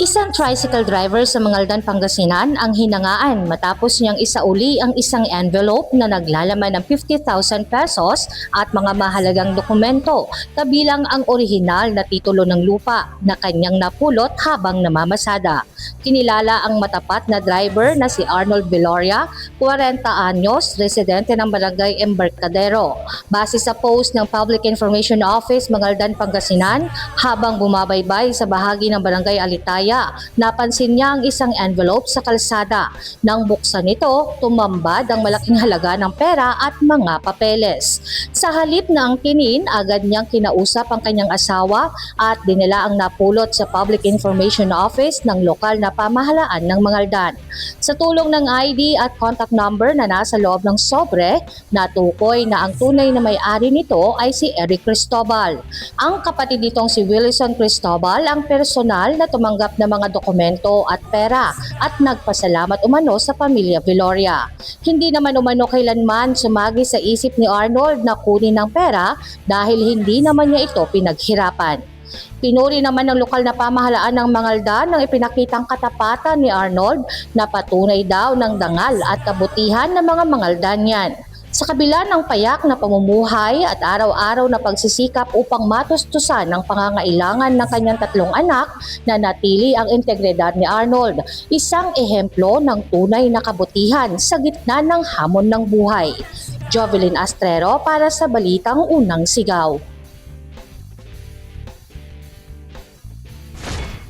Isang tricycle driver sa Mangaldan, Pangasinan ang hinangaan matapos niyang isauli ang isang envelope na naglalaman ng 50,000 pesos at mga mahalagang dokumento kabilang ang orihinal na titulo ng lupa na kanyang napulot habang namamasada. Kinilala ang matapat na driver na si Arnold Viloria, 40 anyos, residente ng Barangay Embarcadero. Base sa post ng Public Information Office Mangaldan, Pangasinan, habang bumabaybay sa bahagi ng Barangay Alitaya, napansin niya ang isang envelope sa kalsada. Nang buksan ito, tumambad ang malaking halaga ng pera at mga papeles. Sa halip na ang kinin, agad niyang kinausap ang kanyang asawa at dinala ang napulot sa Public Information Office ng lokal na pamahalaan ng Mangaldan. Sa tulong ng ID at contact number na nasa loob ng sobre, natukoy na ang tunay na may-ari nito ay si Eric Cristobal. Ang kapatid nitong si Wilson Cristobal ang personal na tumanggap ng mga dokumento at pera at nagpasalamat umano sa pamilya Viloria. Hindi naman umano kailanman sumagi sa isip ni Arnold na kunin ng pera dahil hindi naman niya ito pinaghirapan. Pinuri naman ng lokal na pamahalaan ng Mangaldan ng ipinakitang katapatan ni Arnold na patunay daw ng dangal at kabutihan ng mga Mangaldanian. Sa kabila ng payak na pamumuhay at araw-araw na pagsisikap upang matustusan ang pangangailangan ng kanyang tatlong anak na natili ang integridad ni Arnold, isang ehemplo ng tunay na kabutihan sa gitna ng hamon ng buhay. Jovelyn Astrero para sa Balitang Unang Sigaw.